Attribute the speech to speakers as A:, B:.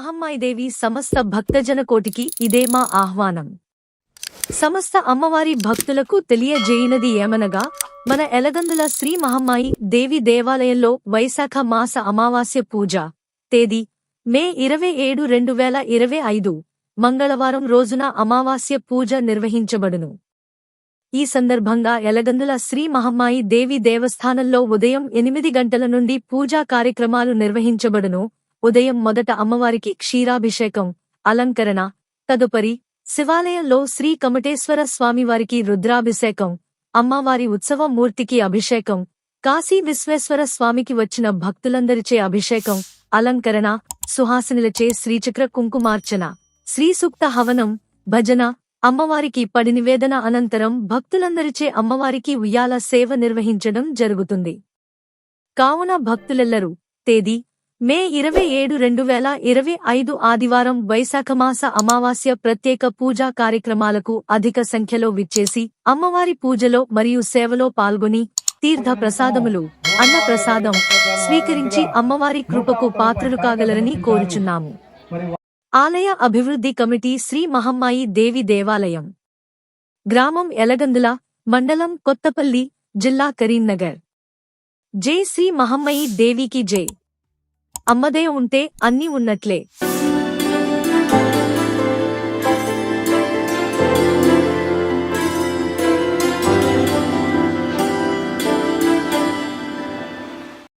A: మహమ్మాయిదేవి సమస్త భక్తజన కోటికి ఇదే మా ఆహ్వానం. సమస్త అమ్మవారి భక్తులకు తెలియజేయినది ఏమనగా మన ఎలగందుల శ్రీ మహమ్మాయి దేవి దేవాలయంలో వైశాఖ మాస అమావాస్య పూజ తేదీ మే ఇరవై ఏడు రెండు వేల ఇరవై ఐదు మంగళవారం రోజున అమావాస్య పూజ నిర్వహించబడును. ఈ సందర్భంగా ఎలగందుల శ్రీ మహమ్మాయి దేవి దేవస్థానంలో ఉదయం ఎనిమిది గంటల నుండి పూజా కార్యక్రమాలు నిర్వహించబడును. ఉదయం మొదట అమ్మవారికి క్షీరాభిషేకం అలంకరణ తదుపరి శివాలయంలో శ్రీ కమటేశ్వర స్వామివారికి రుద్రాభిషేకం అమ్మవారి ఉత్సవ మూర్తికి అభిషేకం కాశీ విశ్వేశ్వర స్వామికి వచ్చిన భక్తులందరిచే అభిషేకం అలంకరణ సుహాసినులచే శ్రీచక్ర కుంకుమార్చన శ్రీసూక్త హవనం భజన అమ్మవారికి పడి నివేదన అనంతరం భక్తులందరిచే అమ్మవారికి ఉయ్యాల సేవ నిర్వహించడం జరుగుతుంది. కావున భక్తులెల్లరూ తేదీ మే ఇరవై ఏడు రెండు వేల ఇరవై ఐదు ఆదివారం వైశాఖమాస అమావాస్య ప్రత్యేక పూజా కార్యక్రమాలకు అధిక సంఖ్యలో విచ్చేసి అమ్మవారి పూజలో మరియు సేవలో పాల్గొని తీర్థ ప్రసాదములు అన్న ప్రసాదం స్వీకరించి అమ్మవారి కృపకు పాత్రలు కాగలరని కోరుచున్నాము. ఆలయ అభివృద్ధి కమిటీ శ్రీ మహమ్మాయి దేవి దేవాలయం. గ్రామం ఎలగందుల మండలం కొత్తపల్లి జిల్లా కరీంనగర్. జై శ్రీ మహమ్మయి దేవికి జై. అమ్మదే ఉంటే అన్నీ ఉన్నట్లే.